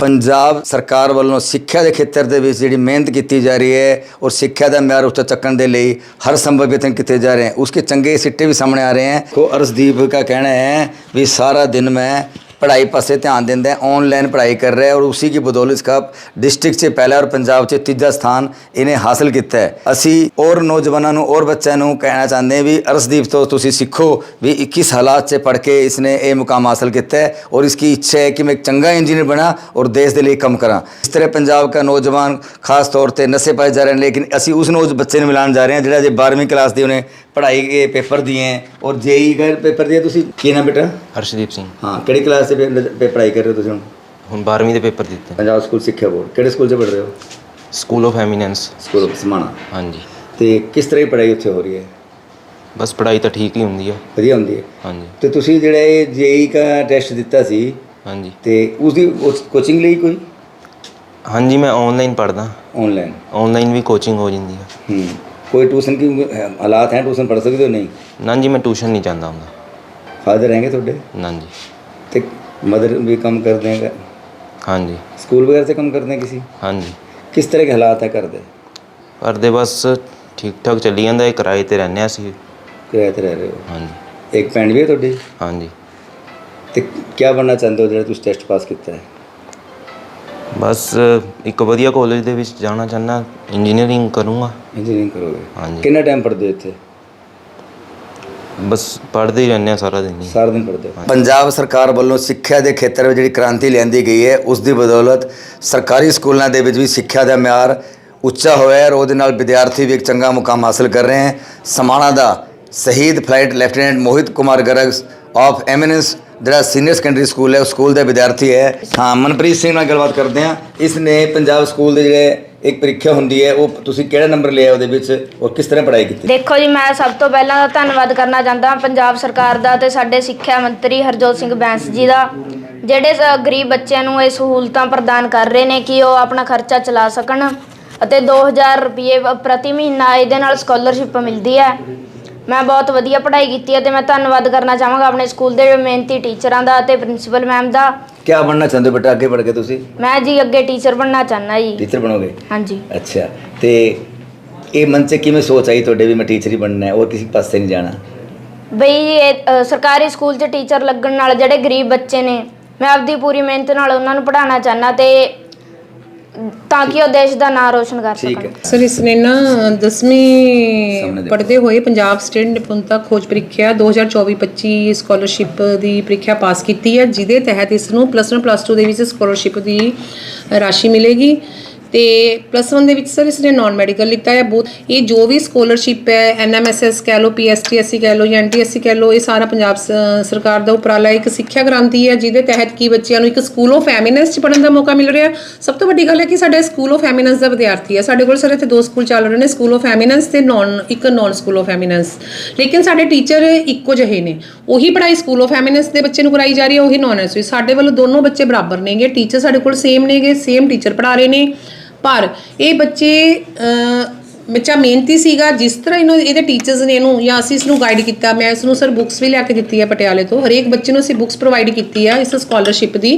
ਪੰਜਾਬ ਸਰਕਾਰ ਵੱਲੋਂ ਸਿੱਖਿਆ ਦੇ ਖੇਤਰ ਦੇ ਵਿੱਚ ਜਿਹੜੀ ਮਿਹਨਤ ਕੀਤੀ ਜਾ ਰਹੀ ਹੈ ਔਰ ਸਿੱਖਿਆ ਦਾ ਮਿਆਰ ਉੱਤੇ ਚੱਕਣ ਦੇ ਲਈ ਹਰ ਸੰਭਵ ਯਤਨ ਕੀਤੇ ਜਾ ਰਹੇ ਹਨ। ਉਸਕੇ ਚੰਗੇ ਸਿੱਟੇ ਵੀ ਸਾਹਮਣੇ ਆ ਰਹੇ ਹਨ। ਕੋ ਅਰਸ਼ਦੀਪ ਦਾ ਕਹਿਣਾ ਹੈ ਵੀ ਸਾਰਾ ਦਿਨ ਮੈਂ पढ़ाई पासे ध्यान देता है ऑनलाइन पढ़ाई कर रहा है और उसी की बदौलत इसका डिस्ट्रिक्ट से पहला और पंजाब से तीजा ਸਥਾਨ ਇਹਨੇ ਹਾਸਲ ਕੀਤਾ ਹੈ। ਅਸੀਂ ਔਰ ਨੌਜਵਾਨਾਂ ਨੂੰ ਔਰ ਬੱਚਿਆਂ ਨੂੰ ਕਹਿਣਾ ਚਾਹੁੰਦੇ ਹਾਂ ਵੀ ਅਰਸ਼ਦੀਪ ਤੋਂ ਤੁਸੀਂ ਸਿੱਖੋ ਵੀ 21 ਹਾਲਾਤ 'ਚ ਪੜ ਕੇ ਇਸਨੇ ਇਹ ਮੁਕਾਮ ਹਾਸਲ ਕੀਤਾ ਹੈ ਔਰ ਇਸकी ਇੱਛਾ ਹੈ ਕਿ ਮੈਂ ਇੱਕ ਚੰਗਾ ਇੰਜੀਨੀਅਰ ਬਣਾ ਔਰ ਦੇਸ਼ ਦੇ ਲਈ ਕੰਮ ਕਰਾਂ। ਇਸ ਤਰ੍ਹਾਂ ਪੰਜਾਬ ਦਾ ਨੌਜਵਾਨ ਖਾਸ ਤੌਰ ਤੇ ਨਸ਼ੇ ਪਾਏ ਜਾ ਰਹੇ ਨੇ ਲੇਕਿਨ ਅਸੀਂ ਉਸ ਨੂੰ ਉਸ ਬੱਚੇ ਨੂੰ ਮਿਲਾਉਣ ਜਾ ਰਹੇ ਹਾਂ ਜਿਹੜਾ ਜੇ 12ਵੀਂ ਕਲਾਸ ਦੇ ਉਹਨੇ ਪੜ੍ਹਾਈ ਕੇ ਪੇਪਰ ਦਿਏ ਹੈ ਔਰ ਜੇਈ ਦਾ ਪੇਪਰ ਦਿਆ ਤੁਸੀਂ ਕੀ ਨਾਮ ਬੇਟਾ? ਹਰਸ਼ਦੀਪ ਸਿੰਘ। ਹਾਂ ਕਿਹੜੀ ਕਲਾਸ ਦੇ ਪੜ੍ਹਾਈ ਕਰ ਰਹੇ ਹੋ ਤੁਸੀਂ ਹੁਣ? ਹੁਣ 12ਵੀਂ ਦੇ ਪੇਪਰ ਦਿੱਤੇ। ਪੰਜਾਬ ਸਕੂਲ ਸਿੱਖਿਆ ਬੋਰਡ ਕਿਹੜੇ ਸਕੂਲ 'ਚ ਪੜ੍ਹ ਰਹੇ ਹੋ? School of eminence school of Samana ਹਾਂਜੀ। ਤੇ ਕਿਸ ਤਰ੍ਹਾਂ ਦੀ ਪੜ੍ਹਾਈ ਉੱਥੇ ਹੋ ਰਹੀ ਹੈ? ਬਸ ਪੜ੍ਹਾਈ ਤਾਂ ਠੀਕ ਹੀ ਹੁੰਦੀ ਆ। ਵਧੀਆ ਹੁੰਦੀ ਹੈ। ਹਾਂਜੀ। ਤੇ ਤੁਸੀਂ ਜਿਹੜਾ ਇਹ ਜੇਈ ਦਾ ਟੈਸਟ ਦਿੱਤਾ ਸੀ ਹਾਂਜੀ। ਤੇ ਉਸ ਦੀ ਕੋਚਿੰਗ ਲਈ ਕੋਈ? ਹਾਂਜੀ ਮੈਂ ਆਨਲਾਈਨ ਪੜ੍ਹਦਾ। ਆਨਲਾਈਨ ਆਨਲਾਈਨ ਵੀ ਕੋਚਿੰਗ ਹੋ ਜਾਂਦੀ ਆ। ਹੂੰ। ਕੋਈ ट्यूशन की हालात हैं ट्यूशन पढ़ सकते हो नहीं ਨਾ ਜੀ ਮੈਂ ਟਿਊਸ਼ਨ ਨਹੀਂ ਜਾਂਦਾ ਹੁੰਦਾ फादर रहेंगे थोड़े ਨਾ ਜੀ तो मदर भी कम कर देंगे ਹਾਂਜੀ स्कूल वगैरह से कम कर दें किसी ਹਾਂਜੀ किस तरह के हालात है कर दे ਪੜ੍ਹਦੇ ਬਸ ਠੀਕ ਠਾਕ ਚੱਲੀ ਜਾਂਦਾ ਇਹ ਕਿਰਾਏ ਤੇ ਰਹਿੰਦੇ ਹਾਂ ਅਸੀਂ किराए ते रह रहे हो ਹਾਂਜੀ एक भैन भी है थोड़ी ਹਾਂਜੀ तो क्या बनना चाहते हो जो तुम टेस्ट पास किया है ਬਸ ਇੱਕ ਵਧੀਆ ਕਾਲਜ ਦੇ ਵਿੱਚ ਜਾਣਾ ਚਾਹੁੰਦਾ ਇੰਜੀਨੀਅਰਿੰਗ ਕਰੂੰਗਾ। ਇੰਜੀਨੀਅਰਿੰਗ ਕਰੋਗੇ? ਹਾਂਜੀ। ਕਿੰਨਾ ਟਾਈਮ ਪੜਦੇ ਇੱਥੇ? ਬਸ ਪੜ੍ਹਦੇ ਹੀ ਰਹਿੰਦੇ ਆ ਸਾਰਾ ਦਿਨ ਹੀ। ਸਾਰਾ ਦਿਨ ਪੜਦੇ ਪੰਜਾਬ ਸਰਕਾਰ ਵੱਲੋਂ ਸਿੱਖਿਆ ਦੇ ਖੇਤਰ ਵਿੱਚ ਜਿਹੜੀ ਕ੍ਰਾਂਤੀ ਲਿਆਂਦੀ ਗਈ ਹੈ ਉਸ ਦੀ ਬਦੌਲਤ ਸਰਕਾਰੀ ਸਕੂਲਾਂ ਦੇ ਵਿੱਚ ਵੀ ਸਿੱਖਿਆ ਦਾ ਮਿਆਰ ਉੱਚਾ ਹੋਇਆ ਹੈ ਔਰ ਉਹਦੇ ਨਾਲ ਵਿਦਿਆਰਥੀ ਵੀ ਇੱਕ ਚੰਗਾ ਮੁਕਾਮ ਹਾਸਲ ਕਰ ਰਹੇ ਹਨ ਸਮਾਣਾ ਦਾ ਸ਼ਹੀਦ flight lieutenant Mohit Kumar Garg of eminence ਜਿਹੜਾ ਸੀਨੀਅਰ ਸੈਕੰਡਰੀ ਸਕੂਲ ਹੈ, ਉਸ ਸਕੂਲ ਦੇ ਵਿਦਿਆਰਥੀ ਹੈ। ਹਾਂ, ਮਨਪ੍ਰੀਤ ਸਿੰਘ ਨਾਲ ਗੱਲਬਾਤ ਕਰਦੇ ਹਾਂ। ਇਸ ਨੇ ਪੰਜਾਬ ਸਕੂਲ ਦੇ ਜਿਹੜੇ ਇੱਕ ਪ੍ਰੀਖਿਆ ਹੁੰਦੀ ਹੈ, ਉਹ ਤੁਸੀਂ ਕਿਹੜਾ ਨੰਬਰ ਲਿਆ ਉਹਦੇ ਵਿੱਚ ਔਰ ਕਿਸ ਤਰ੍ਹਾਂ ਪੜ੍ਹਾਈ ਕੀਤੀ? ਦੇਖੋ ਜੀ, ਮੈਂ ਸਭ ਤੋਂ ਪਹਿਲਾਂ ਤਾਂ ਧੰਨਵਾਦ ਕਰਨਾ ਚਾਹੁੰਦਾ ਹਾਂ ਪੰਜਾਬ ਸਰਕਾਰ ਦਾ ਤੇ ਸਾਡੇ ਸਿੱਖਿਆ ਮੰਤਰੀ ਹਰਜੋਤ ਸਿੰਘ ਬੈਂਸ ਜੀ ਦਾ, ਜਿਹੜੇ ਸ- ਗਰੀਬ ਬੱਚਿਆਂ ਨੂੰ ਇਹ ਸਹੂਲਤਾਂ ਪ੍ਰਦਾਨ ਕਰ ਰਹੇ ਨੇ ਕਿ ਉਹ ਆਪਣਾ ਖਰਚਾ ਚਲਾ ਸਕਣ ਅਤੇ 2000 ਰੁਪਏ ਵ- ਪ੍ਰਤੀ ਮਹੀਨਾ ਇਹਦੇ ਨਾਲ ਸਕਾਲਰਸ਼ਿਪ ਮਿਲਦੀ ਹੈ। ਮੈਂ ਬਹੁਤ ਵਧੀਆ ਪੜ੍ਹਾਈ ਕੀਤੀ ਹੈ ਤੇ ਮੈਂ ਧੰਨਵਾਦ ਕਰਨਾ ਚਾਹਾਂਗਾ ਆਪਣੇ ਸਕੂਲ ਦੇ ਮਿਹਨਤੀ ਟੀਚਰਾਂ ਦਾ ਤੇ ਪ੍ਰਿੰਸੀਪਲ ਮੈਮ ਦਾ। ਕੀ ਬਣਨਾ ਚਾਹੁੰਦੇ ਹੋ ਬੇਟਾ ਅੱਗੇ ਪੜ੍ਹ ਕੇ ਤੁਸੀਂ? ਮੈਂ ਜੀ ਅੱਗੇ ਟੀਚਰ ਬਣਨਾ ਚਾਹੁੰਦਾ ਜੀ। ਟੀਚਰ ਬਣੋਗੇ? ਹਾਂਜੀ। ਅੱਛਾ ਤੇ ਇਹ ਮਨ 'ਚ ਕਿਵੇਂ ਸੋਚ ਆਈ ਤੁਹਾਡੇ ਵੀ ਮੈਂ ਟੀਚਰ ਹੀ ਬਣਨਾ ਹੈ ਹੋਰ ਕਿਸੇ ਪਾਸੇ ਨਹੀਂ ਜਾਣਾ? ਬਈ ਇਹ ਅ, ਸਰਕਾਰੀ ਸਕੂਲ 'ਚ ਟੀਚਰ ਲੱਗਣ ਨਾਲ ਜਿਹੜੇ ਗਰੀਬ ਬੱਚੇ ਨੇ ਮੈਂ ਆਪਦੀ ਪੂਰੀ ਮਿਹਨਤ ਨਾਲ ਉਹਨਾਂ ਨੂੰ ਪੜ੍ਹਾਉਣਾ ਚਾਹੁੰਦਾ ਤੇ ਤਾਂ ਕਿ ਉਹ ਦੇਸ਼ ਦਾ ਨਾਂ ਰੋਸ਼ਨ ਕਰ ਠੀਕ ਸਕਣ। ਹੈ। ਸਰ ਇਸਨੇ ਨਾ ਸਾਹਮਣੇ 10ਵੀਂ ਦੇਖੋ। ਪੜ੍ਹਦੇ ਹੋਏ ਪੰਜਾਬ ਸਟੇਟ ਨਿਪੁੰਨਤਾ ਖੋਜ ਪ੍ਰੀਖਿਆ 2024-25 ਸਕਾਲਰਸ਼ਿਪ ਦੀ ਪ੍ਰੀਖਿਆ ਪਾਸ ਕੀਤੀ ਹੈ ਜਿਹਦੇ ਤਹਿਤ ਇਸ ਨੂੰ ਪਲੱਸ 1 ਪਲੱਸ 2 ਦੇ ਵਿੱਚ ਸਕਾਲਰਸ਼ਿਪ ਦੀ ਰਾਸ਼ੀ ਮਿਲੇਗੀ। ਤੇ ਪਲੱਸ 1 ਦੇ ਵਿੱਚ ਸਰ ਇਸਨੇ ਨਾਨ ਮੈਡੀਕਲ ਲਿੱਤਾ ਹੈ, ਬਹੁਤ ਇਹ ਜੋ ਵੀ ਸਕਾਲਰਸ਼ਿਪ ਹੈ ਐਨਐਮਐਸਐਸ ਕਹਿ ਲਓ ਪੀਐਸਟੀਐਸਸੀ ਕਹਿ ਲਓ ਜਾਂ ਐਨਟੀਐਸਸੀ ਕਹਿ ਲਓ, ਇਹ ਸਾਰਾ ਪੰਜਾਬ ਸ- ਸਰਕਾਰ ਦਾ ਉਪਰਾਲਾ ਇੱਕ ਸਿੱਖਿਆ ਕ੍ਰਾਂਤੀ ਹੈ, ਜਿਹਦੇ ਤਹਿਤ ਕੀ ਬੱਚਿਆਂ ਨੂੰ ਇੱਕ ਸਕੂਲ ਆਫ ਐਮਿਨੈਂਸ 'ਚ ਪੜ੍ਹਨ ਦਾ ਮੌਕਾ ਮਿਲ ਰਿਹਾ ਸਭ ਤੋਂ ਵੱਡੀ ਗੱਲ ਹੈ ਕਿ ਸਾਡੇ ਸਕੂਲ ਆਫ ਐਮਿਨੈਂਸ ਦਾ ਵਿਦਿਆਰਥੀ ਹੈ। ਸਾਡੇ ਕੋਲ ਸਰ ਇੱਥੇ ਦੋ ਸਕੂਲ ਚੱਲ ਰਹੇ ਨੇ ਸਕੂਲ ਆਫ ਐਮਿਨੈਂਸ ਤੇ ਨਾਨ ਇੱਕ ਨਾਨ ਸਕੂਲ ਆਫ ਐਮਿਨੈਂਸ ਲੇਕਿਨ ਸਾਡੇ ਟੀਚਰ ਇੱਕੋ ਜਿਹੇ ਨੇ। ਉਹੀ ਪੜ੍ਹਾਈ ਸਕੂਲ ਆਫ ਐਮਿਨੈਂਸ ਦੇ ਬੱਚੇ ਨੂੰ ਕਰਾਈ ਜਾ ਰਹੀ ਹੈ, ਉਹੀ ਨਾਨ ਐਸ ਸਾਡੇ ਵੱਲੋਂ ਦੋਨੋਂ ਬੱਚੇ ਬਰਾਬਰ ਨੇਗੇ। ਟੀਚਰ ਸਾਡੇ ਕੋਲ ਸੇਮ ਨੇਗੇ ਸੇਮ ਟੀਚਰ ਪੜ੍ਹਾ ਰਹੇ ਨੇ। ਪਰ ਇਹ ਬੱਚੇ ਬੱਚਾ ਮਿਹਨਤੀ ਸੀਗਾ, ਜਿਸ ਤਰ੍ਹਾਂ ਇਹਨੂੰ, ਇਹਦੇ ਟੀਚਰਸ ਨੇ ਇਹਨੂੰ ਜਾਂ ਅਸੀਂ ਇਸ ਨੂੰ ਗਾਈਡ ਕੀਤਾ, ਮੈਂ ਇਸ ਨੂੰ ਸਰ ਬੁੱਕਸ ਵੀ ਲਿਆ ਕੇ ਦਿੱਤੀ ਹੈ ਪਟਿਆਲੇ ਤੋਂ। ਹਰੇਕ ਬੱਚੇ ਨੂੰ ਅਸੀਂ ਬੁੱਕਸ ਪ੍ਰੋਵਾਈਡ ਕੀਤੀ ਆ ਇਸ ਸਕਾਲਰਸ਼ਿਪ ਦੀ।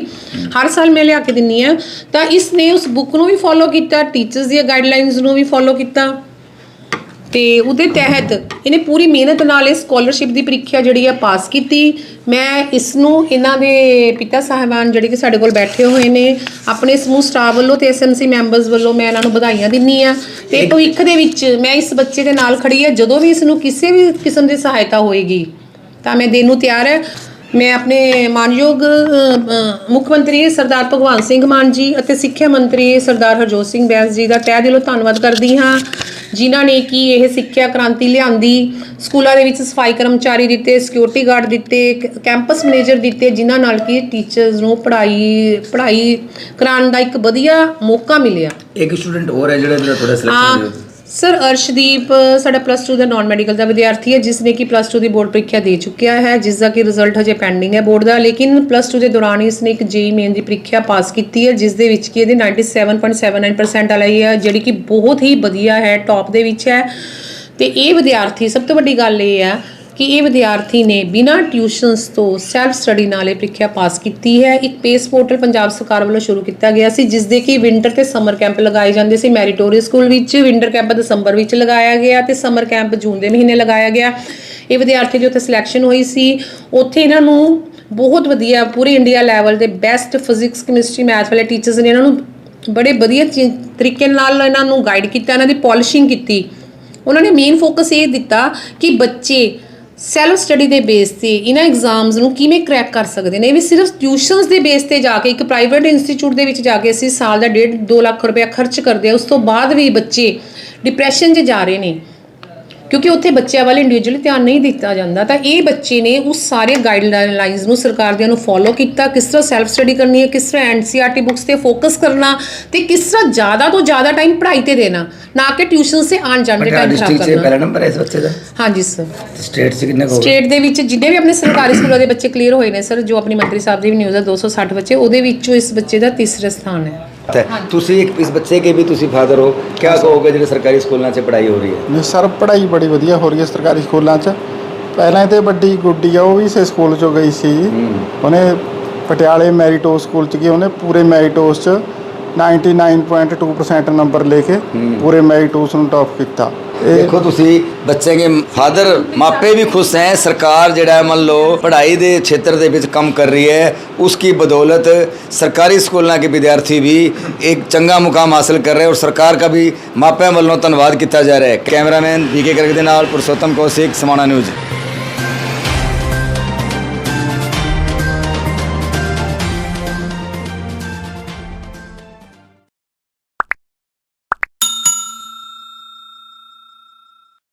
ਹਰ ਸਾਲ ਮੈਂ ਲਿਆ ਕੇ ਦਿੰਨੀ ਆ ਤਾਂ ਇਸ ਨੇ ਉਸ ਬੁੱਕ ਨੂੰ ਵੀ ਫੋਲੋ ਕੀਤਾ ਟੀਚਰਸ ਦੀਆਂ ਗਾਈਡਲਾਈਨਸ ਨੂੰ ਵੀ ਫੋਲੋ ਕੀਤਾ। ਤੇ ਉਹਦੇ ਤਹਿਤ ਇਹਨੇ ਪੂਰੀ ਮਿਹਨਤ ਨਾਲ ਇਹ ਸਕਾਲਰਸ਼ਿਪ ਦੀ ਪ੍ਰੀਖਿਆ ਜਿਹੜੀ ਆ ਪਾਸ ਕੀਤੀ। ਮੈਂ ਇਸ ਨੂੰ ਇਹਨਾਂ ਦੇ ਪਿਤਾ ਸਾਹਿਬਾਨ ਜਿਹੜੇ ਕਿ ਸਾਡੇ ਕੋਲ ਬੈਠੇ ਹੋਏ ਨੇ, ਆਪਣੇ ਸਮੂਹ ਸਟਾਫ ਵੱਲੋਂ ਤੇ ਐਸਐਮਸੀ ਮੈਂਬਰਸ ਵੱਲੋਂ ਮੈਂ ਇਹਨਾਂ ਨੂੰ ਵਧਾਈਆਂ ਦਿੰਨੀ ਆ ਤੇ ਭਵਿੱਖ ਦੇ ਵਿੱਚ ਮੈਂ ਇਸ ਬੱਚੇ ਦੇ ਨਾਲ ਖੜੀ ਆ ਜਦੋਂ ਵੀ ਇਸ ਨੂੰ ਕਿਸੇ ਵੀ ਕਿਸਮ ਦੀ ਸਹਾਇਤਾ ਹੋਏਗੀ, ਤਾਂ ਮੈਂ ਦੇਣ ਨੂੰ ਤਿਆਰ ਹੈ। ਮੈਂ ਆਪਣੇ ਮਾਨਯੋਗ ਮੁੱਖ ਮੰਤਰੀ ਸਰਦਾਰ ਭਗਵੰਤ ਸਿੰਘ ਮਾਨ ਜੀ ਅਤੇ ਸਿੱਖਿਆ ਮੰਤਰੀ ਸਰਦਾਰ ਹਰਜੋਤ ਸਿੰਘ ਬੈਂਸ ਜੀ ਦਾ ਤਹਿ ਦਿਲੋਂ ਧੰਨਵਾਦ ਕਰਦੀ ਹਾਂ ਜਿਨ੍ਹਾਂ ਨੇ ਕਿ ਇਹ ਸਿੱਖਿਆ ਕ੍ਰਾਂਤੀ ਲਿਆਂਦੀ ਸਕੂਲਾਂ ਦੇ ਵਿੱਚ ਸਫ਼ਾਈ ਕਰਮਚਾਰੀ ਦਿੱਤੇ ਸਿਕਿਉਰਿਟੀ ਗਾਰਡ ਦਿੱਤੇ ਕੈਂਪਸ ਮੈਨੇਜਰ ਦਿੱਤੇ ਜਿਨ੍ਹਾਂ ਨਾਲ ਕਿ ਟੀਚਰਸ ਨੂੰ ਪੜ੍ਹਾਈ ਪੜ੍ਹਾਈ ਕਰਾਉਣ ਦਾ ਇੱਕ ਵਧੀਆ ਮੌਕਾ ਮਿਲਿਆ। ਇੱਕ ਸਟੂਡੈਂਟ ਹੋਰ ਹੈ ਜਿਹੜਾ ਤੁਹਾਡਾ ਹਾਂ ਸਿਲੈਕਸ਼ਨ ਸਰ, ਅਰਸ਼ਦੀਪ, ਸਾਡਾ ਪਲੱਸ 2 ਦਾ ਨਾਨ ਮੈਡੀਕਲ ਦਾ ਵਿਦਿਆਰਥੀ ਹੈ ਜਿਸ ਨੇ ਕਿ ਪਲੱਸ 2 ਦੀ ਬੋਰਡ ਪ੍ਰੀਖਿਆ ਦੇ ਚੁੱਕਿਆ ਹੈ ਜਿਸ ਦਾ ਕਿ ਰਿਜ਼ਲਟ ਹਜੇ ਪੈਂਡਿੰਗ ਹੈ ਬੋਰਡ ਦਾ, ਲੇਕਿਨ ਪਲੱਸ 2 ਦੇ ਦੌਰਾਨ ਹੀ ਇਸਨੇ ਇੱਕ ਜੇਈ ਮੇਨ ਦੀ ਪ੍ਰੀਖਿਆ ਪਾਸ ਕੀਤੀ ਹੈ ਜਿਸ ਦੇ ਵਿੱਚ ਕਿ ਇਹਦੇ 97.79% ਆਈ ਹੈ ਜਿਹੜੀ ਕਿ ਬਹੁਤ ਹੀ ਵਧੀਆ ਹੈ ਟੌਪ ਦੇ ਵਿੱਚ ਹੈ। ਤੇ ਇਹ ਵਿਦਿਆਰਥੀ, ਸਭ ਤੋਂ ਵੱਡੀ ਗੱਲ ਇਹ ਹੈ ਕਿ ਇਹ ਵਿਦਿਆਰਥੀ ਨੇ ਬਿਨਾਂ ਟਿਊਸ਼ਨਸ ਤੋਂ ਸੈਲਫ ਸਟੱਡੀ ਨਾਲ ਇਹ ਪ੍ਰੀਖਿਆ ਪਾਸ ਕੀਤੀ ਹੈ। ਇੱਕ ਪੇਸ ਪੋਰਟਲ ਪੰਜਾਬ ਸਰਕਾਰ ਵੱਲੋਂ ਸ਼ੁਰੂ ਕੀਤਾ ਗਿਆ ਸੀ, ਜਿਸ ਦੇ ਕਿ ਵਿੰਟਰ ਤੇ ਸਮਰ ਕੈਂਪ ਲਗਾਏ ਜਾਂਦੇ ਸੀ। ਮੈਰੀਟੋਰੀਅਸ ਸਕੂਲ ਵਿੱਚ ਵਿੰਟਰ ਕੈਂਪ ਦਸੰਬਰ ਵਿੱਚ ਲਗਾਇਆ ਗਿਆ ਤੇ ਸਮਰ ਕੈਂਪ ਜੂਨ ਦੇ ਮਹੀਨੇ ਲਗਾਇਆ ਗਿਆ। ਇਹ ਵਿਦਿਆਰਥੀ ਦੀ ਉੱਥੇ ਸਿਲੈਕਸ਼ਨ ਹੋਈ ਸੀ। ਉੱਥੇ ਇਹਨਾਂ ਨੂੰ ਬਹੁਤ ਵਧੀਆ, ਪੂਰੇ ਇੰਡੀਆ ਲੈਵਲ ਦੇ ਬੈਸਟ ਫਿਜ਼ਿਕਸ ਕੈਮਿਸਟਰੀ ਮੈਥ ਵਾਲੇ ਟੀਚਰਸ ਨੇ ਇਹਨਾਂ ਨੂੰ ਬੜੇ ਵਧੀਆ ਚੀ- ਤਰੀਕੇ ਨਾਲ ਇਹਨਾਂ ਨੂੰ ਗਾਈਡ ਕੀਤਾ, ਇਹਨਾਂ ਦੀ ਪਾਲਿਸ਼ਿੰਗ ਕੀਤੀ। ਉਹਨਾਂ ਨੇ ਮੇਨ ਫੋਕਸ ਇਹ ਦਿੱਤਾ ਕਿ ਬੱਚੇ ਸੈਲਫ ਸਟੱਡੀ ਦੇ ਬੇਸ ਤੇ ਇਹਨਾਂ ਐਗਜ਼ਾਮਸ ਨੂੰ ਕਿਵੇਂ ਕ੍ਰੈਕ ਕਰ ਸਕਦੇ ਨੇ? ਇਹ ਵੀ ਸਿਰਫ ਟਿਊਸ਼ਨਸ ਦੇ ਬੇਸ ਤੇ ਜਾ ਕੇ, ਇੱਕ ਪ੍ਰਾਈਵੇਟ ਇੰਸਟੀਚਿਊਟ ਦੇ ਵਿੱਚ ਜਾ ਕੇ ਅਸੀਂ ਸਾਲ ਦਾ 1.5 2 ਲੱਖ ਰੁਪਏ ਖਰਚ ਕਰਦੇ ਆ ਉਸ ਤੋਂ ਬਾਅਦ ਵੀ ਬੱਚੇ ਡਿਪਰੈਸ਼ਨ 'ਚ ਜਾ ਰਹੇ ਨੇ। ਕਿਉਂਕਿ ਉੱਥੇ ਬੱਚਿਆਂ ਵੱਲ ਇੰਡੀਵਿਜੂਅਲੀ ਧਿਆਨ ਨਹੀਂ ਦਿੱਤਾ ਜਾਂਦਾ। ਤਾਂ ਇਹ ਬੱਚੇ ਨੇ ਉਸ ਸਾਰੇ ਗਾਈਡਲਾਈਨਸ ਨੂੰ ਸਰਕਾਰ ਦੀਆਂ ਨੂੰ ਫੋਲੋ ਕੀਤਾ। ਕਿਸ ਤਰ੍ਹਾਂ ਸੈਲਫ ਸਟੱਡੀ ਕਰਨੀ ਹੈ ਕਿਸ ਤਰ੍ਹਾਂ ਐਨਸੀਆਰਟੀ ਬੁੱਕਸ ਤੇ ਫੋਕਸ ਕਰਨਾ ਤੇ ਕਿਸ ਤਰ੍ਹਾਂ ਜ਼ਿਆਦਾ ਤੋਂ ਜ਼ਿਆਦਾ ਟਾਈਮ ਪੜ੍ਹਾਈ ਤੇ ਦੇਣਾ। ਨਾ ਕਿ ਟਿਊਸ਼ਨ ਸੇ ਆਣ ਜਾਣ ਦੇ ਟਾਈਮ ਖਰਾਬ ਕਰਨਾ। ਪਹਿਲਾ ਨੰਬਰ ਹੈ ਇਸ ਬੱਚੇ ਦਾ? ਹਾਂਜੀ ਸਰ ਸਟੇਟ 'ਚ ਕਿੰਨੇ ਕੋ ਸਟੇਟ ਦੇ ਵਿੱਚ ਜਿੰਨੇ ਵੀ ਆਪਣੇ ਸਰਕਾਰੀ ਸਕੂਲਾਂ ਦੇ ਬੱਚੇ ਕਲੀਅਰ ਹੋਏ ਨੇ ਸਰ ਜੋ ਆਪਣੀ ਮੰਤਰੀ ਸਾਹਿਬ ਦੀ ਵੀ ਨਿਊਜ਼ ਹੈ 260 ਬੱਚੇ ਉਹਦੇ ਵਿੱਚੋਂ ਇਸ ਬੱਚੇ ਦਾ ਤੀਸਰਾ ਸਥਾਨ ਹੈ। ਤੇ ਤੁਸੀਂ ਇੱਕ ਇਸ ਬੱਚੇ ਕੇ ਵੀ ਤੁਸੀਂ ਫਾਦਰ ਹੋ। ਕੀ ਕਹੋਗੇ ਜਿਹੜੇ ਸਰਕਾਰੀ ਸਕੂਲਾਂ 'ਚ ਪੜ੍ਹਾਈ ਹੋ ਰਹੀ ਹੈ? ਨਹੀਂ ਸਰ ਪੜ੍ਹਾਈ ਬੜੀ ਵਧੀਆ ਹੋ ਰਹੀ ਹੈ ਸਰਕਾਰੀ ਸਕੂਲਾਂ 'ਚ। ਪਹਿਲਾਂ ਤੇ ਵੱਡੀ ਗੁੱਡੀ ਆ ਉਹ ਵੀ ਇਸੇ ਸਕੂਲ 'ਚੋਂ ਗਈ ਸੀ। ਉਹਨੇ ਪਟਿਆਲੇ ਮੈਰੀਟੋਸ ਸਕੂਲ 'ਚ ਗਈ ਉਹਨੇ ਪੂਰੇ ਮੈਰੀਟੋਸ 'ਚ 99.2% ਨੰਬਰ ਲੈ ਕੇ ਪੂਰੇ ਮੈਰੀਟੋਸ ਨੂੰ ਟੌਪ ਕੀਤਾ। ਦੇਖੋ ਤੁਸੀਂ ਬੱਚੇ ਦੇ ਫਾਦਰ ਮਾਪੇ ਵੀ ਖੁਸ਼ ਹੈ ਸਰਕਾਰ ਜਿਹੜਾ ਹੈ, ਮੰਨ ਲਓ ਪੜ੍ਹਾਈ ਦੇ ਖੇਤਰ ਦੇ ਵਿੱਚ ਕੰਮ ਕਰ ਰਹੀ ਹੈ ਉਸ ਕੀ ਬਦੌਲਤ ਸਰਕਾਰੀ ਸਕੂਲਾਂ ਦੇ ਵਿਦਿਆਰਥੀ ਵੀ ਇੱਕ ਚੰਗਾ ਮੁਕਾਮ ਹਾਸਲ ਕਰ ਰਹੇ ਔਰ ਸਰਕਾਰ ਦਾ ਵੀ ਮਾਪਿਆਂ ਵੱਲੋਂ ਧੰਨਵਾਦ ਕੀਤਾ ਜਾ ਰਿਹਾ ਹੈ ਕੈਮਰਾਮੈਨ ਵੀਕੇ ਕਰਕ ਦੇ ਨਾਲ ਪੁਰਸ਼ੋਤਮ ਕੌਸ਼ਿਕ ਸਮਾਣਾ ਨਿਊਜ਼।